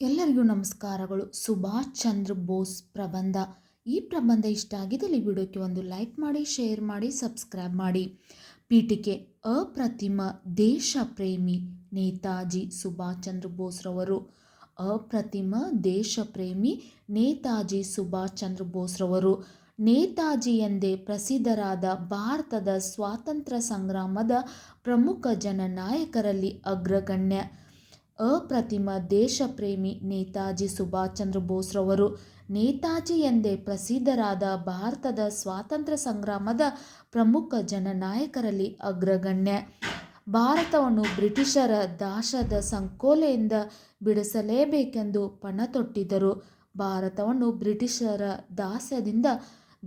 ಎಲ್ಲರಿಗೂ ನಮಸ್ಕಾರಗಳು. ಸುಭಾಷ್ ಚಂದ್ರ ಬೋಸ್ ಪ್ರಬಂಧ. ಈ ಪ್ರಬಂಧ ಇಷ್ಟ ಆಗಿದ್ದಲ್ಲಿ ವಿಡಿಯೋಕ್ಕೆ ಒಂದು ಲೈಕ್ ಮಾಡಿ, ಶೇರ್ ಮಾಡಿ, ಸಬ್ಸ್ಕ್ರೈಬ್ ಮಾಡಿ. ಪೀಠಿಕೆ ಅಪ್ರತಿಮ ದೇಶ ಪ್ರೇಮಿ ನೇತಾಜಿ ಸುಭಾಷ್ ಚಂದ್ರ ಬೋಸ್ರವರು ಅಪ್ರತಿಮ ದೇಶ ಪ್ರೇಮಿ ನೇತಾಜಿ ಸುಭಾಷ್ ಚಂದ್ರ ಬೋಸ್ರವರು ನೇತಾಜಿ ಎಂದೇ ಪ್ರಸಿದ್ಧರಾದ ಭಾರತದ ಸ್ವಾತಂತ್ರ್ಯ ಸಂಗ್ರಾಮದ ಪ್ರಮುಖ ಜನನಾಯಕರಲ್ಲಿ ಅಗ್ರಗಣ್ಯ. ಅಪ್ರತಿಮ ದೇಶಪ್ರೇಮಿ ನೇತಾಜಿ ಸುಭಾಷ್ ಚಂದ್ರ ಬೋಸ್ರವರು ನೇತಾಜಿ ಎಂದೇ ಪ್ರಸಿದ್ಧರಾದ ಭಾರತದ ಸ್ವಾತಂತ್ರ್ಯ ಸಂಗ್ರಾಮದ ಪ್ರಮುಖ ಜನನಾಯಕರಲ್ಲಿ ಅಗ್ರಗಣ್ಯ. ಭಾರತವನ್ನು ಬ್ರಿಟಿಷರ ದಾಸದ ಸಂಕೋಲೆಯಿಂದ ಬಿಡಿಸಲೇಬೇಕೆಂದು ಪಣತೊಟ್ಟಿದ್ದರು. ಭಾರತವನ್ನು ಬ್ರಿಟಿಷರ ದಾಸ್ಯದಿಂದ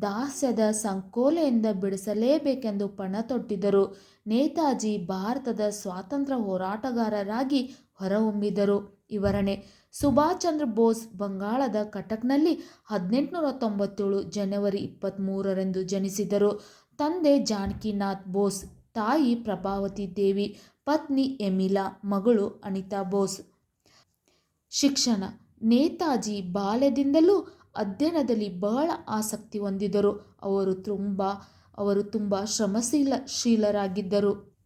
ದಾಸ್ಯದ ಸಂಕೋಲೆಯಿಂದ ಬಿಡಿಸಲೇಬೇಕೆಂದು ಪಣತೊಟ್ಟಿದ್ದರು ನೇತಾಜಿ ಭಾರತದ ಸ್ವಾತಂತ್ರ್ಯ ಹೋರಾಟಗಾರರಾಗಿ ಹೊರಹೊಮ್ಮಿದರು ವಿವರಣೆ, ಸುಭಾಷ್ ಚಂದ್ರ ಬೋಸ್ ಬಂಗಾಳದ ಕಟಕ್ನಲ್ಲಿ ಹದಿನೆಂಟುನೂರ ತೊಂಬತ್ತೇಳು ಜನವರಿ ಇಪ್ಪತ್ತ್ಮೂರರಂದು ಜನಿಸಿದರು. ತಂದೆ ಜಾನಕಿನಾಥ್ ಬೋಸ್, ತಾಯಿ ಪ್ರಭಾವತಿ ದೇವಿ, ಪತ್ನಿ ಎಮಿಲಾ, ಮಗಳು ಅನಿತಾ ಬೋಸ್. ಶಿಕ್ಷಣ, ನೇತಾಜಿ ಬಾಲ್ಯದಿಂದಲೂ ಅಧ್ಯಯನದಲ್ಲಿ ಬಹಳ ಆಸಕ್ತಿ ಹೊಂದಿದರು ಅವರು ತುಂಬ ಅವರು ತುಂಬ ಶ್ರಮಶೀಲ ಶೀಲರಾಗಿದ್ದರು.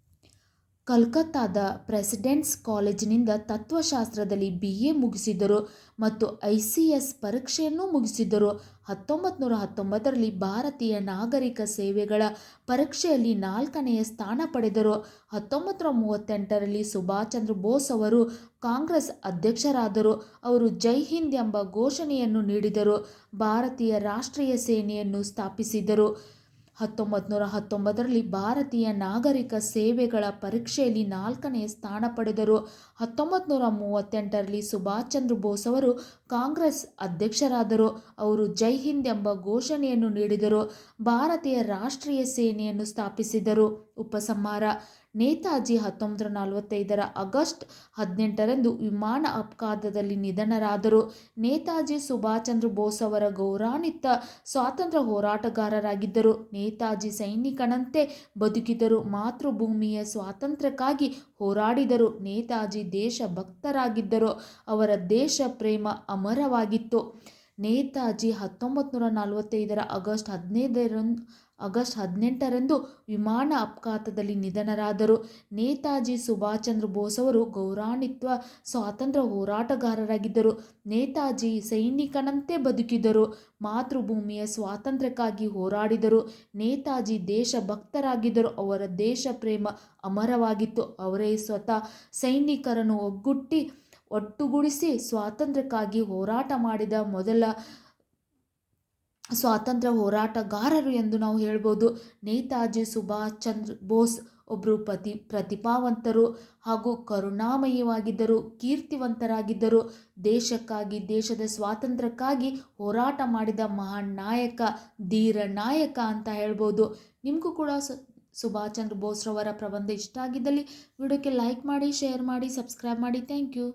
ಕಲ್ಕತ್ತಾದ ಪ್ರೆಸಿಡೆಂಟ್ಸ್ ಕಾಲೇಜಿನಿಂದ ತತ್ವಶಾಸ್ತ್ರದಲ್ಲಿ ಬಿ ಎ ಮುಗಿಸಿದರು ಮತ್ತು ಐ ಸಿ ಎಸ್ ಪರೀಕ್ಷೆಯನ್ನು ಮುಗಿಸಿದರು. ಹತ್ತೊಂಬತ್ತು ನೂರ ಹತ್ತೊಂಬತ್ತರಲ್ಲಿ ಭಾರತೀಯ ನಾಗರಿಕ ಸೇವೆಗಳ ಪರೀಕ್ಷೆಯಲ್ಲಿ ನಾಲ್ಕನೆಯ ಸ್ಥಾನ ಪಡೆದರು. ಹತ್ತೊಂಬತ್ತು ನೂರ ಮೂವತ್ತೆಂಟರಲ್ಲಿ ಸುಭಾಷ್ ಚಂದ್ರ ಬೋಸ್ ಅವರು ಕಾಂಗ್ರೆಸ್ ಅಧ್ಯಕ್ಷರಾದರು. ಅವರು ಜೈ ಹಿಂದ್ ಎಂಬ ಘೋಷಣೆಯನ್ನು ನೀಡಿದರು. ಭಾರತೀಯ ರಾಷ್ಟ್ರೀಯ ಸೇನೆಯನ್ನು ಸ್ಥಾಪಿಸಿದರು. ಹತ್ತೊಂಬತ್ತು ನೂರ ಹತ್ತೊಂಬತ್ತರಲ್ಲಿ ಭಾರತೀಯ ನಾಗರಿಕ ಸೇವೆಗಳ ಪರೀಕ್ಷೆಯಲ್ಲಿ ನಾಲ್ಕನೇ ಸ್ಥಾನ ಪಡೆದರು. ಹತ್ತೊಂಬತ್ತು ನೂರ ಮೂವತ್ತೆಂಟರಲ್ಲಿ ಸುಭಾಷ್ ಚಂದ್ರ ಬೋಸ್ ಅವರು ಕಾಂಗ್ರೆಸ್ ಅಧ್ಯಕ್ಷರಾದರು. ಅವರು ಜೈ ಹಿಂದ್ ಎಂಬ ಘೋಷಣೆಯನ್ನು ನೀಡಿದರು. ಭಾರತೀಯ ರಾಷ್ಟ್ರೀಯ ಸೇನೆಯನ್ನು ಸ್ಥಾಪಿಸಿದರು. ಉಪಸಂಹಾರ ನೇತಾಜಿ ಹತ್ತೊಂಬತ್ತು ನಲವತ್ತೈದರ ಆಗಸ್ಟ್ ಹದಿನೆಂಟರಂದು ವಿಮಾನ ಅಪಘಾತದಲ್ಲಿ ನಿಧನರಾದರು. ನೇತಾಜಿ ಸುಭಾಷ್ ಚಂದ್ರ ಬೋಸ್ ಅವರ ಗೌರವಾನ್ವಿತ ಸ್ವಾತಂತ್ರ್ಯ ಹೋರಾಟಗಾರರಾಗಿದ್ದರು. ನೇತಾಜಿ ಸೈನಿಕನಂತೆ ಬದುಕಿದರು ಮಾತೃಭೂಮಿಯ ಸ್ವಾತಂತ್ರ್ಯಕ್ಕಾಗಿ ಹೋರಾಡಿದರು ನೇತಾಜಿ ದೇಶಭಕ್ತರಾಗಿದ್ದರು. ಅವರ ದೇಶ ಪ್ರೇಮ ಅಮರವಾಗಿತ್ತು. ನೇತಾಜಿ ಹತ್ತೊಂಬತ್ತು ನೂರ ನಲವತ್ತೈದರ ಆಗಸ್ಟ್ ಹದಿನೈದರಂದು ಆಗಸ್ಟ್ ಹದಿನೆಂಟರಂದು ವಿಮಾನ ಅಪಘಾತದಲ್ಲಿ ನಿಧನರಾದರು. ನೇತಾಜಿ ಸುಭಾಷ್ ಚಂದ್ರ ಬೋಸ್ ಅವರು ಗೌರಾಣಿತ್ವ ಸ್ವಾತಂತ್ರ್ಯ ಹೋರಾಟಗಾರರಾಗಿದ್ದರು. ನೇತಾಜಿ ಸೈನಿಕನಂತೆ ಬದುಕಿದರು. ಮಾತೃಭೂಮಿಯ ಸ್ವಾತಂತ್ರ್ಯಕ್ಕಾಗಿ ಹೋರಾಡಿದರು. ನೇತಾಜಿ ದೇಶಭಕ್ತರಾಗಿದ್ದರು. ಅವರ ದೇಶ ಪ್ರೇಮ ಅಮರವಾಗಿತ್ತು. ಅವರೇ ಸ್ವತಃ ಸೈನಿಕರನ್ನು ಒಗ್ಗುಟ್ಟಿ ಒಟ್ಟುಗೂಡಿಸಿ ಸ್ವಾತಂತ್ರ್ಯಕ್ಕಾಗಿ ಹೋರಾಟ ಮಾಡಿದ ಮೊದಲ ಸ್ವಾತಂತ್ರ್ಯ ಹೋರಾಟಗಾರರು ಎಂದು ನಾವು ಹೇಳ್ಬೋದು. ನೇತಾಜಿ ಸುಭಾಷ್ ಚಂದ್ರ ಬೋಸ್ ಒಬ್ಬರು ಪ್ರತಿ ಪ್ರತಿಭಾವಂತರು ಹಾಗೂ ಕರುಣಾಮಯವಾಗಿದ್ದರು, ಕೀರ್ತಿವಂತರಾಗಿದ್ದರು. ದೇಶಕ್ಕಾಗಿ, ದೇಶದ ಸ್ವಾತಂತ್ರ್ಯಕ್ಕಾಗಿ ಹೋರಾಟ ಮಾಡಿದ ಮಹಾನ್ ನಾಯಕ, ಧೀರ ನಾಯಕ ಅಂತ ಹೇಳ್ಬೋದು. ನಿಮಗೂ ಕೂಡ ಸುಭಾಷ್ ಚಂದ್ರ ಬೋಸ್ರವರ ಪ್ರಬಂಧ ಇಷ್ಟ ಆಗಿದ್ದಲ್ಲಿ ವಿಡಿಯೋಕ್ಕೆ ಲೈಕ್ ಮಾಡಿ ಶೇರ್ ಮಾಡಿ ಸಬ್ಸ್ಕ್ರೈಬ್ ಮಾಡಿ. Thank you